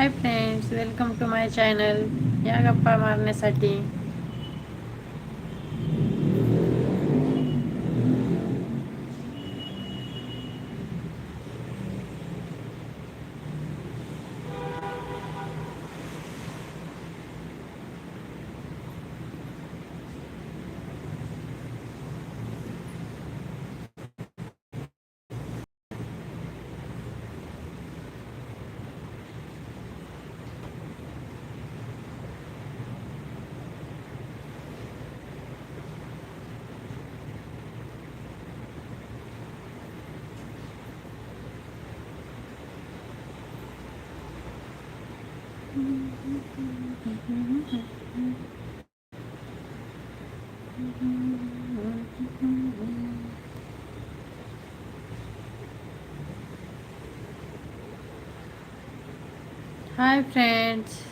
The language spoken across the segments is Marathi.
Hi friends welcome to my channel या गप्पा मारण्यासाठी. हाय फ्रेंड्स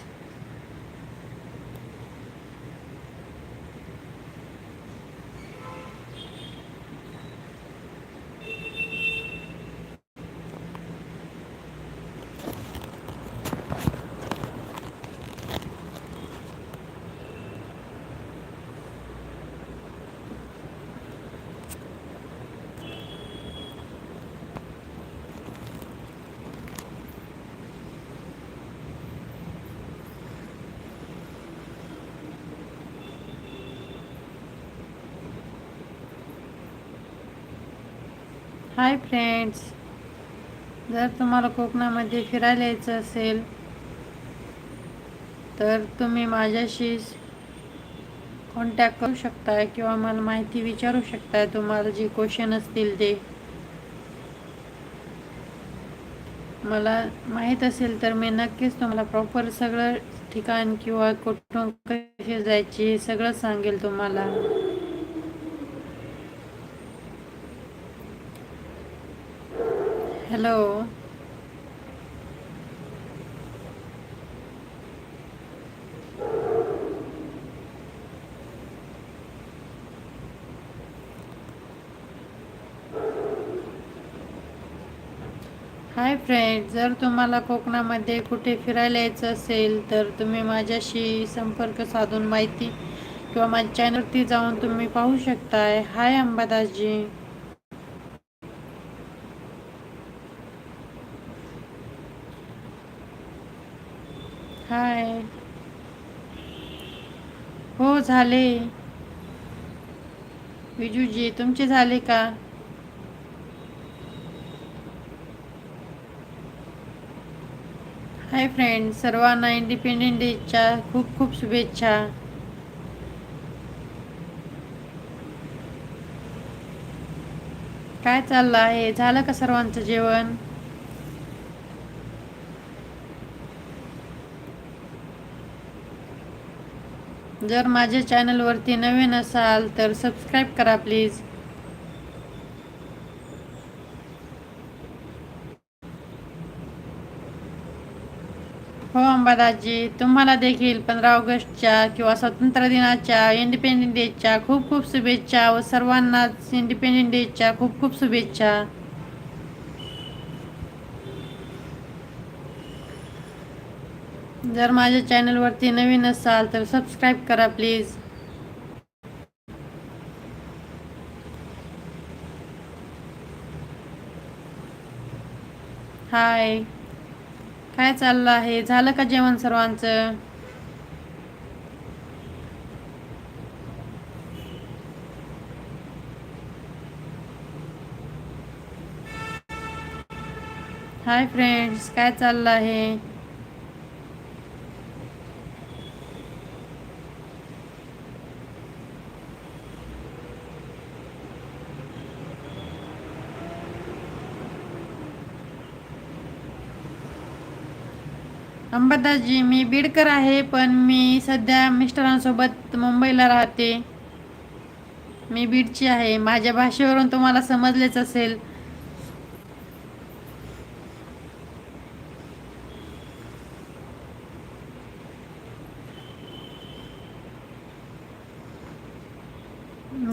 हाय फ्रेंड्स जर तुम्हाला कोकणामध्ये फिरायला यायचं असेल तर तुम्ही माझ्याशी कॉन्टॅक्ट करू शकता किंवा मला माहिती विचारू शकता तुम्हाला जे क्वेश्चन असतील ते. मला माहीत असेल तर मी नक्कीच तुम्हाला प्रॉपर सगळं ठिकाण किंवा कुठून कसे जायचे सगळं सांगेल तुम्हाला. हॅलो हाय फ्रेंड जर तुम्हाला कोकणामध्ये कुठे फिरायला यायचं असेल तर तुम्ही माझ्याशी संपर्क साधून माहिती किंवा माझ्या चॅनलवरती जाऊन तुम्ही पाहू शकताय. हाय अंबादासजी हाय हो झाले? विजूजी तुमचे झाले का? हाय फ्रेंड सर्वांना इंडिपेंडेंट डेच्या खूप खूप शुभेच्छा. काय चाललं आहे? झालं का सर्वांचं जेवण? जर माझ्या चॅनलवरती नवीन असाल तर सबस्क्राईब करा प्लीज. हो अंबादाजी तुम्हाला देखील पंधरा ऑगस्टच्या किंवा स्वातंत्र्य दिनाच्या इंडिपेंडन्स डेच्या खूप खूप शुभेच्छा व सर्वांनाच इंडिपेंडन्स डेच्या खूप खूप शुभेच्छा. जर माझ्या चॅनलवरती नवीन असाल तर सबस्क्राईब करा प्लीज. हाय. काय चाललं आहे? झालं का जेवण सर्वांचं? हाय फ्रेंड्स काय चाललं आहे? अंबादासजी मी बीडकर आहे पण मी सध्या मिस्टरांसोबत मुंबईला राहते. मी बीडची आहे. माझ्या भाषेवरून तुम्हाला समजलेच असेल.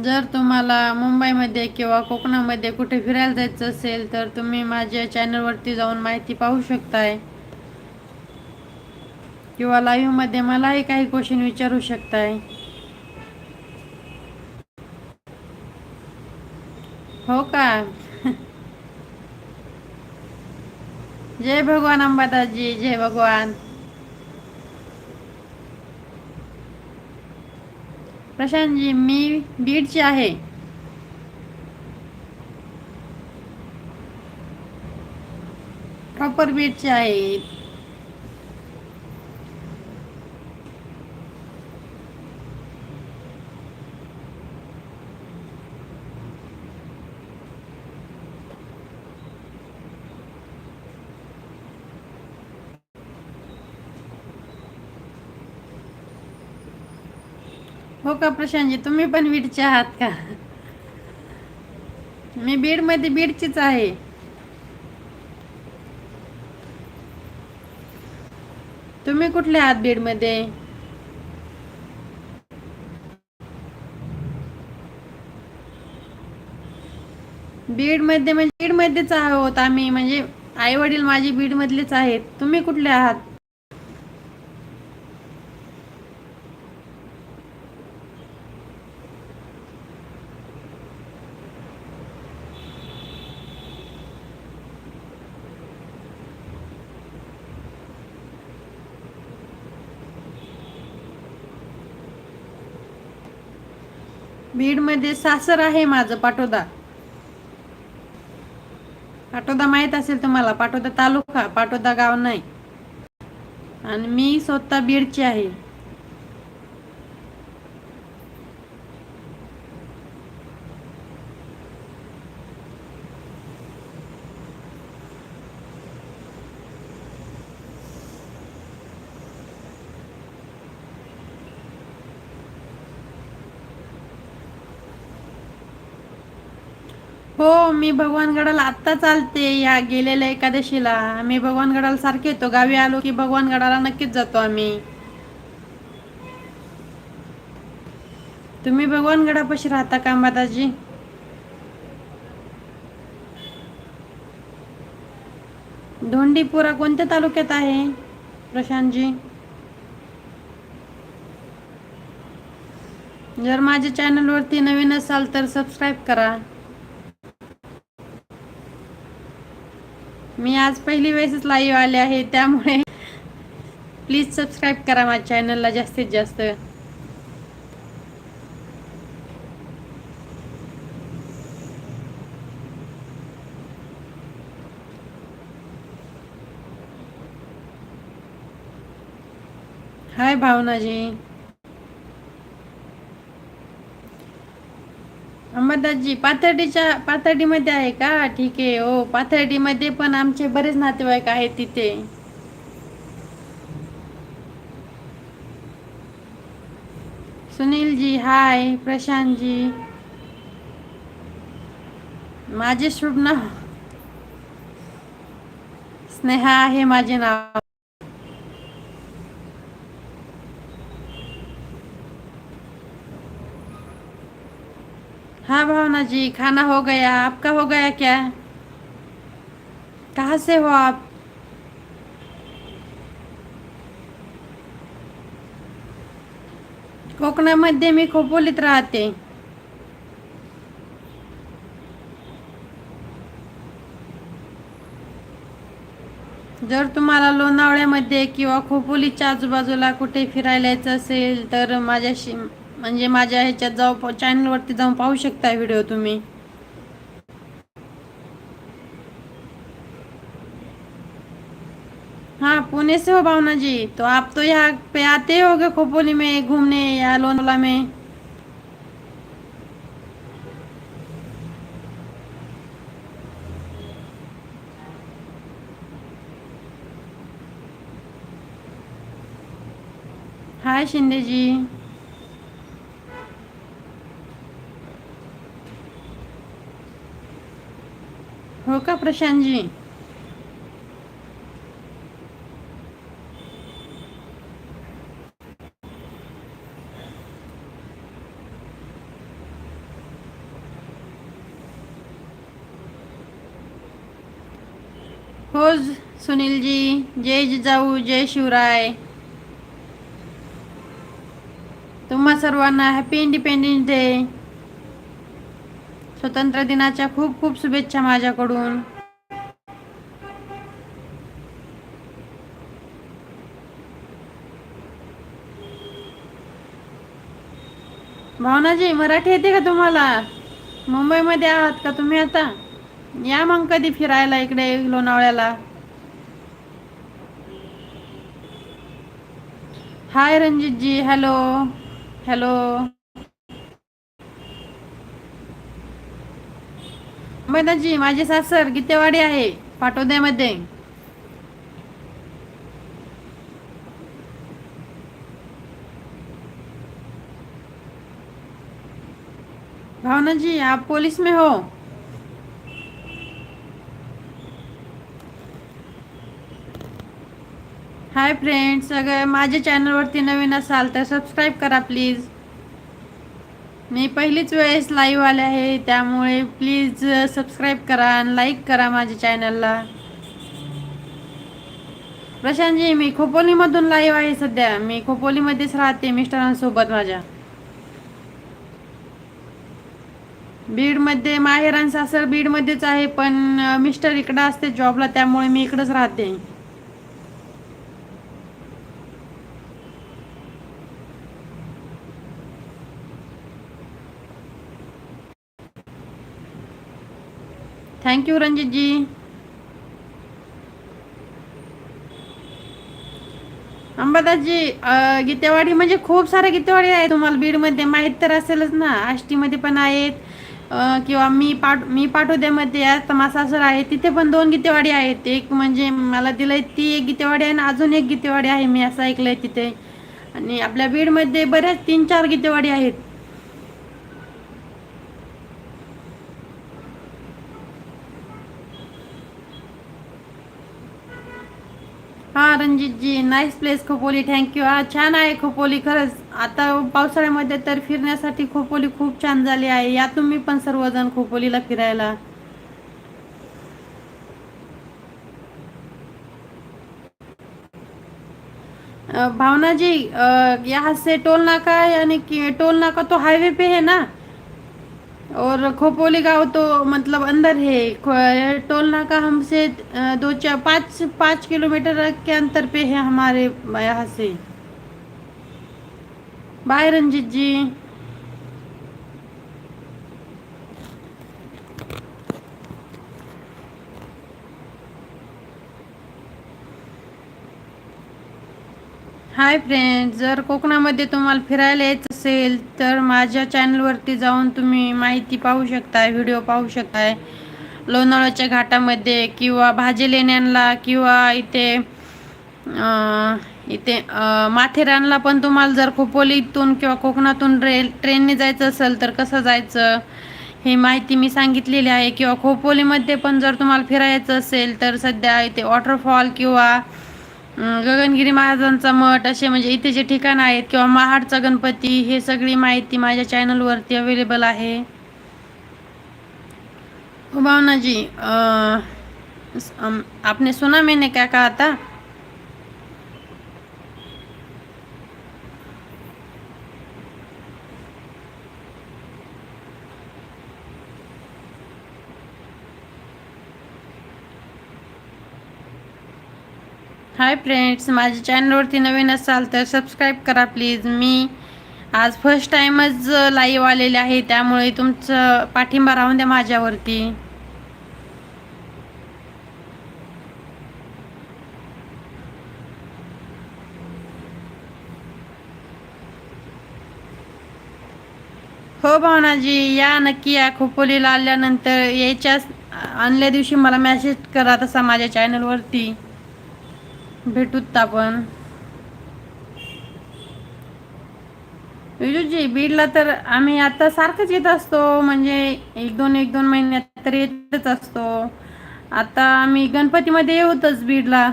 जर तुम्हाला मुंबईमध्ये किंवा कोकणामध्ये कुठे फिरायला जायचं असेल तर तुम्ही माझ्या चॅनलवरती जाऊन माहिती पाहू शकताय. किंवा लाईव्हमध्ये मलाही काही क्वेश्चन विचारू शकताय. हो का? जय भगवान अंबादासजी जय भगवान. प्रशांतजी मी बीडची आहे. प्रॉपर बीडची आहे. का प्रशांतजी? तुम्ही पण बीडचे आहात का? मी बीडमध्ये बीडचीच आहे. तुम्ही कुठले आहात बीडमध्ये? बीडमध्ये म्हणजे बीडमध्येच आहोत आम्ही. म्हणजे आई वडील माझे बीडमधलेच आहेत. तुम्ही कुठले आहात? बीडमध्ये सासर आहे माझं पाटोदा. पाटोदा माहीत असेल तुम्हाला पाटोदा तालुका पाटोदा गाव नाही. आणि मी स्वतः बीडची आहे. हो मी भगवानगडाला आत्ता चालते या गेलेल्या एकादशीला. मी भगवानगडाला सारखे येतो. गावी आलो की भगवानगडाला नक्कीच जातो आम्ही. तुम्ही भगवानगडापाशी राहता का माताजी? धोंडीपुरा कोणत्या तालुक्यात आहे प्रशांतजी? जर माझ्या चॅनलवरती नवीन असाल तर सबस्क्राईब करा. मी आज पहिली वेळेसच लाईव्ह आले आहे त्यामुळे प्लीज सबस्क्राईब करा माझ्या चॅनलला जास्तीत जास्त. हाय भावनाजी. अंबादासजी पाथर्डीच्या पाथर्डीमध्ये आहे का? ठीक आहे हो. पाथर्डीमध्ये पण आमचे बरेच नातेवाईक आहेत तिथे. सुनीलजी हाय प्रशांतजी. माझे शुभ नाव स्नेहा आहे माझे नाव. हाँ भावना जी खाना हो गया आपका हो गया क्या? कहाँ से हो आप? कोकणामध्ये मी खोपोलीत राहते। जर तुम्हाला लोणावळ्यामध्ये किंवा खोपोलीच्या आजूबाजूला कुठे फिरायला यायचं असेल तर माझ्याशी म्हणजे माझ्या ह्याच्यात जाऊ चॅनलवरती जाऊन पाहू शकता व्हिडिओ तुम्ही. हाँ पुणे से हो भावना जी तो आप तो यहाँ पे आते होगे खोपोली में घूमने या लोनावला में. हाय शिंदे जी प्रशांतजी. हो सुनील जी जय जिजाऊ जय शिवराय. तुम्हा सर्वांना हॅपी इंडिपेंडन्स डे स्वतंत्र दिनाच्या खूप खूप शुभेच्छा माझ्याकडून. भावनाजी मराठी येते का तुम्हाला? मुंबईमध्ये आहात का तुम्ही आता? या मग कधी फिरायला इकडे लोणावळ्याला. Hi Ranjitji hello hello Maidaji माझे सासर गीतेवाडी आहे पाटोद्यामध्ये. भावना जी आप पुलिस में हो। हाय फ्रेंड्स अगर माझ्या चॅनलवरती नवीन असाल तर सबस्क्राईब करा प्लीज मी पहिलीच वेळेस लाईव्ह आले आहे त्यामुळे प्लीज सबस्क्राईब करा आणि लाईक करा माझ्या चॅनलला प्रशांतजी मी खोपोलीमधून लाईव्ह आहे सध्या. मी खोपोलीमध्येच राहते मिस्टरांसोबत माझ्या. बीडमध्ये माहेरान सासर बीडमध्येच आहे पण मिस्टर इकडं असते जॉबला त्यामुळे मी इकडंच राहते. थँक्यू रणजितजी अंबादासजी गीतेवाडी म्हणजे खूप सारे गीतेवाडी आहे तुम्हाला बीडमध्ये. माहीत तर असेलच ना आष्टीमध्ये पण आहेत. किंवा मी पाठ मी पाठोद्यामध्ये आता मासासर आहे तिथे पण दोन गीतेवाडी आहेत. एक म्हणजे मला दिलंय ती एक गीतेवाडी आहे आणि अजून एक गीतेवाडी आहे मी असं ऐकलंय तिथे. आणि आपल्या बीडमध्ये बऱ्याच तीन चार गीतेवाडी आहेत. हा Ranjitji nice place Khopoli thank you हा छान आहे खोपोली खरंच. आता पावसाळ्यामध्ये तर फिरण्यासाठी खोपोली खूप छान झाली आहे. या तुम्ही पण सर्वजण खोपोलीला फिरायला. भावना जी यहाँ से टोल नाका यानी कि टोल नाका तो हाईवे पे है ना? और खोपोली गांव तो मतलब अंदर है। टोल नाका हमसे दो चार पाँच पाँच किलोमीटर के अंतर पे है हमारे यहाँ से। Bye Ranjeet ji. Hi friend जर कोकणामध्ये तुम्हाला फिरायला यायचं असेल तर माझ्या चॅनलवरती जाऊन तुम्ही माहिती पाहू शकताय व्हिडिओ पाहू शकताय. लोणावळ्याच्या घाटामध्ये किंवा भाजी लेण्यांना किंवा इथे इथे माथेरानला पण तुम्हाला जर खोपोलीतून किंवा कोकणातून रेल ट्रेनने जायचं असेल तर कसं जायचं? हे माहिती मी सांगितलेली आहे. किंवा खोपोलीमध्ये पण जर तुम्हाला फिरायचं असेल तर सध्या इथे वॉटरफॉल किंवा गगनगिरी महाराजांचा मठ असे म्हणजे इथे जे ठिकाण आहेत किंवा महाडचा गणपती हे सगळी माहिती माझ्या चॅनलवरती अवेलेबल आहे. हो भावना जी आपने सुना मैंने क्या कहा था? हाय फ्रेंड्स माझ्या चॅनलवरती नवीन असाल तर सबस्क्राईब करा प्लीज मी आज फर्स्ट टाईमच लाईव्ह आलेले आहे त्यामुळे तुमचं पाठिंबा राहून द्या माझ्यावरती. हो भावनाजी या नक्की या खोपोलीला आल्यानंतर यायच्या आणल्या दिवशी मला मेसेज करा तसा माझ्या चॅनलवरती भेटूत आपण. विजूजी बीडला तर आम्ही आता सारखंच येत असतो. म्हणजे एक दोन एक दोन महिन्यात तर येतच असतो. आता आम्ही गणपतीमध्ये येऊतच बीडला.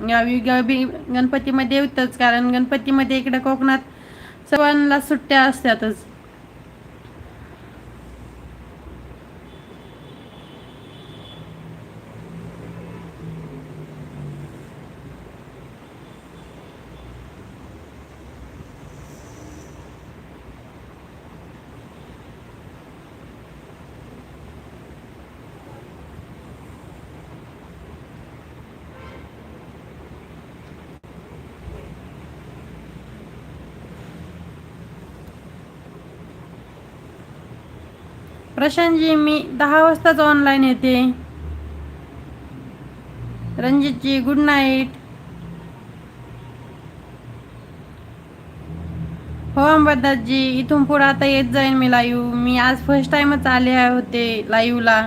गणपतीमध्ये येऊतच कारण गणपतीमध्ये इकडे कोकणात सर्वांना सुट्ट्या असतातच. प्रशांतजी मी दहा वाजताच ऑनलाईन येते. रणजितजी गुड नाईट हो अंबरदासजी इथून पुढे आता येत जाईन मी लाईव्ह मी आज फर्स्ट टाइमच आले होते लाईव्हला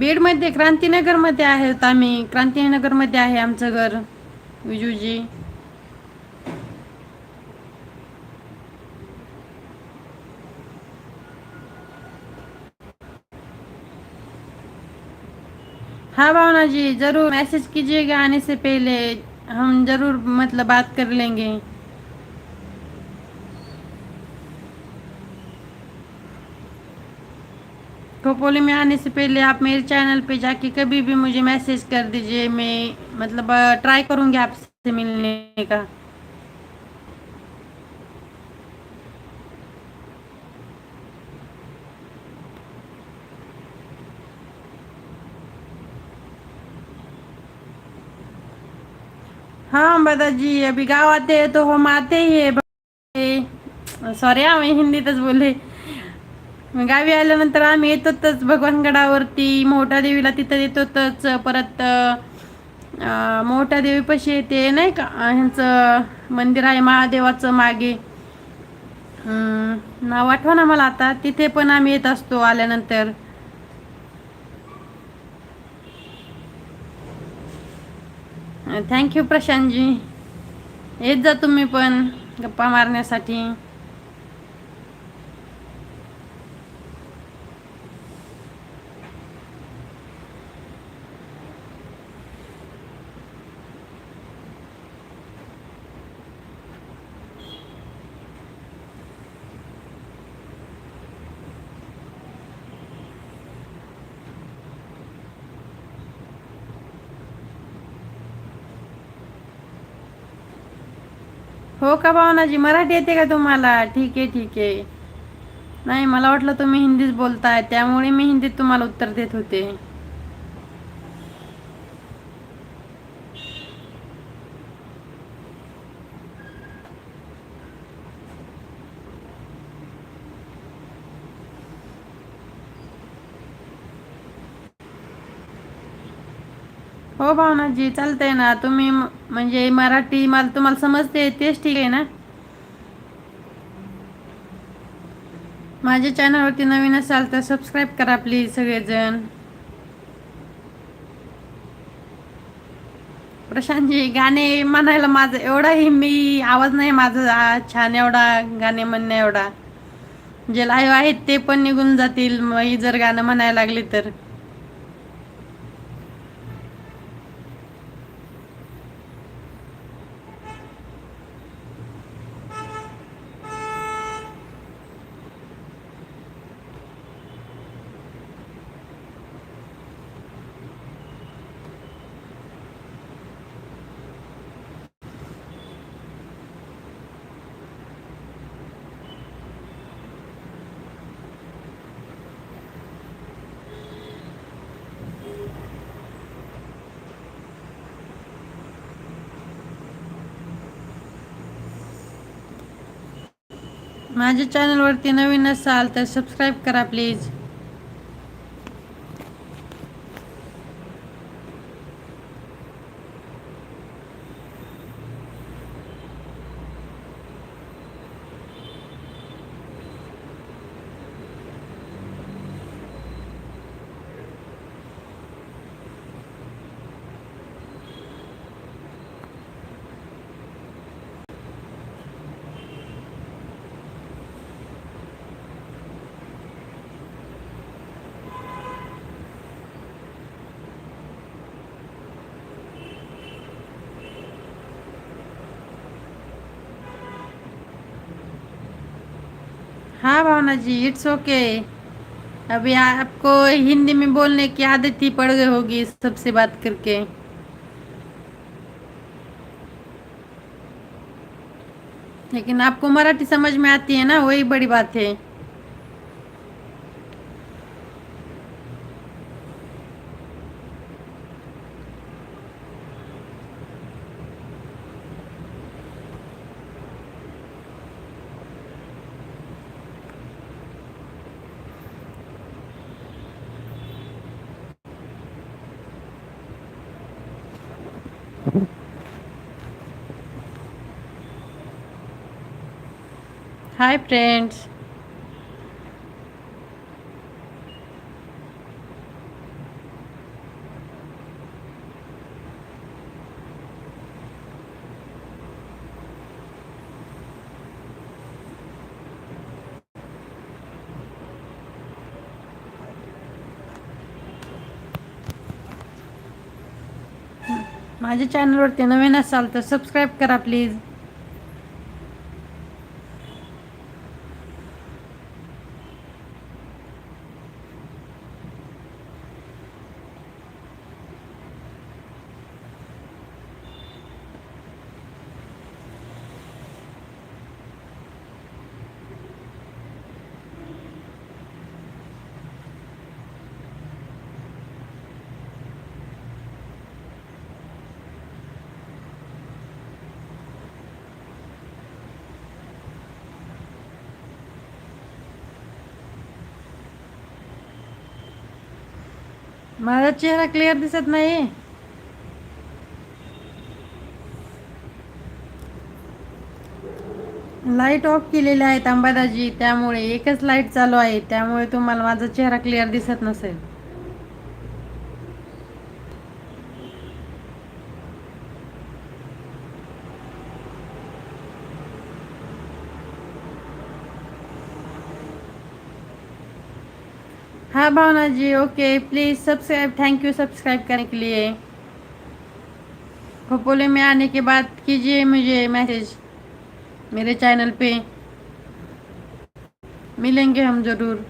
बीडमध्ये क्रांतीनगरमध्ये आहेत आम्ही. क्रांतीनगरमध्ये आहे आमचं घर. विजूजी. हाँ भावना जी ज़रूर मैसेज कीजिएगा आने से पहले. हम ज़रूर मतलब बात कर लेंगे. खोपोली में आने से पहले आप मेरे चैनल पे जाके कभी भी मुझे मैसेज कर दीजिए, मैं मतलब ट्राई करूँगी आपसे मिलने का। हाँ बता जी अभी गाँव आते हैं तो हम आते ही है। सॉरी, हा, मी हिंदीतच बोलले गावी आल्यानंतर आम्ही येतोच भगवानगडावरती मोठ्या देवीला तिथं येतोच परत मोठ्या देवीपाशी येते नाही का? ह्यांचं मंदिर आहे महादेवाचं मागे. नाव आठवा ना मला आता. तिथे पण आम्ही येत असतो आल्यानंतर. Thank you Prashantji. येत जा तुम्ही पण गप्पा मारण्यासाठी. हो का भावनाजी? मराठी येते का तुम्हाला? ठीक आहे ठीक आहे. नाही मला वाटलं तुम्ही हिंदीच बोलताय. त्यामुळे मी हिंदीत तुम्हाला उत्तर देत होते. हो भावनाजी चालतंय ना तुम्ही म्हणजे मराठी मला तुम्हाला समजते तेच ठीक आहे ना? माझ्या चॅनलवरती नवीन असाल तर सबस्क्राईब करा प्लीज सगळेजण. प्रशांतजी गाणे म्हणायला माझं एवढाही मी आवाज नाही माझा छान एवढा गाणे म्हणणे एवढा. जे लाईव्ह आहेत ते पण निघून जातील जर गाणं म्हणायला लागले तर. माझ्या चॅनलवरती नवीन असाल तर सबस्क्राईब करा प्लीज हाँ भावना जी इट्स ओके अभी आपको हिंदी में बोलने की आदत ही पड़ गई होगी सबसे बात करके। लेकिन आपको मराठी समझ में आती है ना, वही बड़ी बात है। हाय फ्रेंड्स माझ्या चॅनलवरती नवीन असाल तर सबस्क्राईब करा प्लीज माझा चेहरा क्लिअर दिसत नाही लाइट ऑफ केलेले आहेत अंबादाजी त्यामुळे एकच लाइट चालू आहे. त्यामुळे तुम्हाला माझा चेहरा क्लिअर दिसत नसेल. हाँ Bhavana ji okay please subscribe thank you subscribe करने के लिए। खोपोले में आने के बाद कीजिए मुझे मैसेज मेरे चैनल पे। मिलेंगे हम ज़रूर।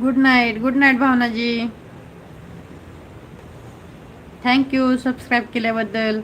Good night good night Bhavana ji. Thank you subscribe केल्याबद्दल।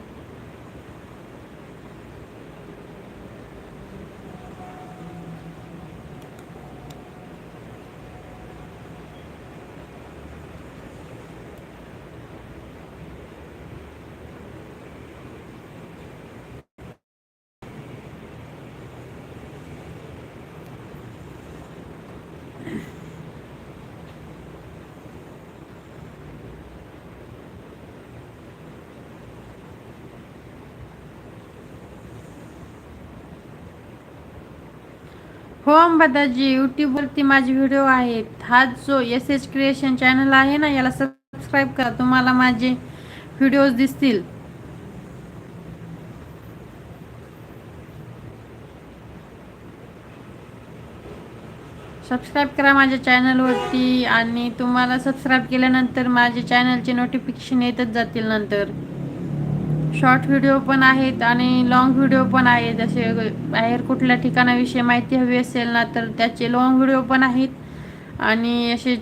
हो अंबादाजी यूट्यूबवरती माझे व्हिडिओ आहेत. हा जो एस एच क्रिएशन चॅनल आहे ना याला सबस्क्राईब करा. तुम्हाला माझे व्हिडिओज दिसतील. सबस्क्राईब करा माझ्या चॅनलवरती आणि तुम्हाला सबस्क्राईब केल्यानंतर माझे चॅनलचे नोटिफिकेशन येतच जातील नंतर. शॉर्ट व्हिडिओ पण आहेत आणि लॉंग व्हिडिओ पण आहेत. जसे बाहेर कुठल्या ठिकाणाविषयी माहिती हवी असेल ना तर त्याचे लॉंग व्हिडिओ पण आहेत. आणि असे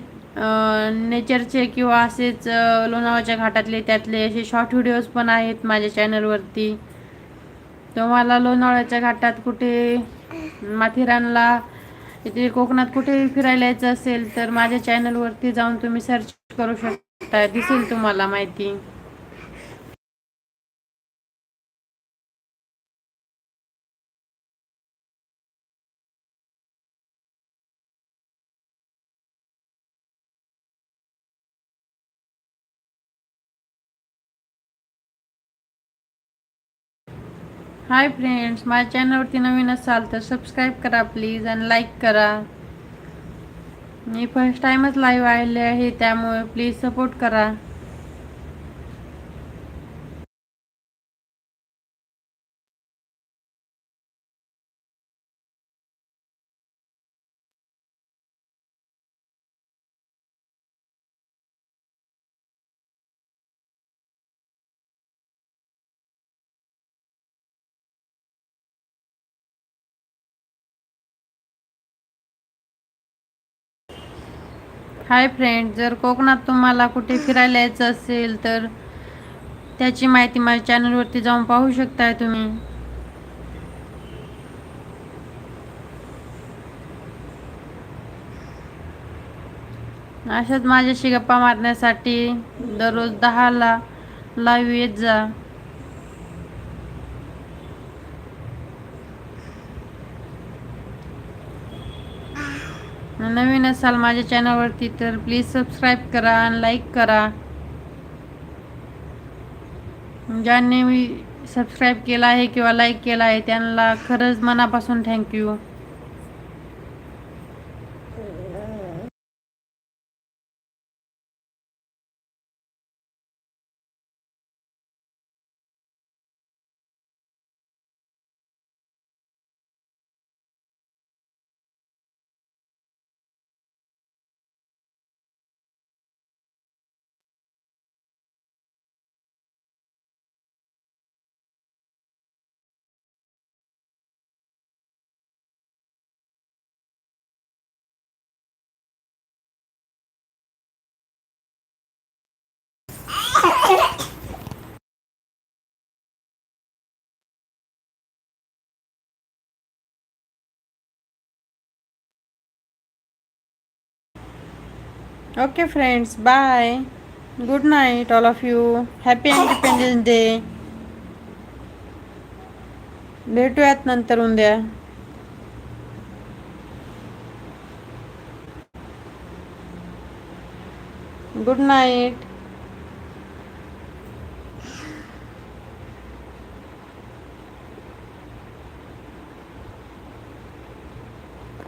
नेचरचे किंवा असेच लोणावळ्याच्या घाटातले त्यातले असे शॉर्ट व्हिडिओज पण आहेत माझ्या चॅनलवरती तुम्हाला लोणावळ्याच्या घाटात कुठे माथेरानला इथे कोकणात कुठे फिरायला यायचं असेल तर माझ्या चॅनलवरती जाऊन तुम्ही सर्च करू शकता दिसेल तुम्हाला माहिती. हाय फ्रेंड्स माझ्या चॅनलवरती नवीन असाल तर सबस्क्राईब करा प्लीज आणि लाईक करा. मी फर्स्ट टाईमच लाईव्ह आले आहे त्यामुळे प्लीज सपोर्ट करा. हाय फ्रेंड जर कोकणात तुम्हाला कुठे फिरायला यायचं असेल तर त्याची माहिती माझ्या चॅनलवरती जाऊन पाहू शकताय तुम्ही. अशाच माझ्याशी गप्पा मारण्यासाठी दररोज दहाला लाईव्ह येत जा. नवीन असाल माझ्या चॅनलवरती तर प्लीज सबस्क्राईब करा आणि लाईक करा. ज्यांनी मी सबस्क्राईब केला आहे किंवा लाईक केला आहे त्यांना खरंच मनापासून thank you okay friends bye good night all of you happy independence day भेटूयात नंतर उद्या good night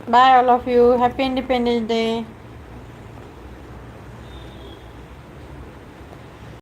bye all of you happy independence day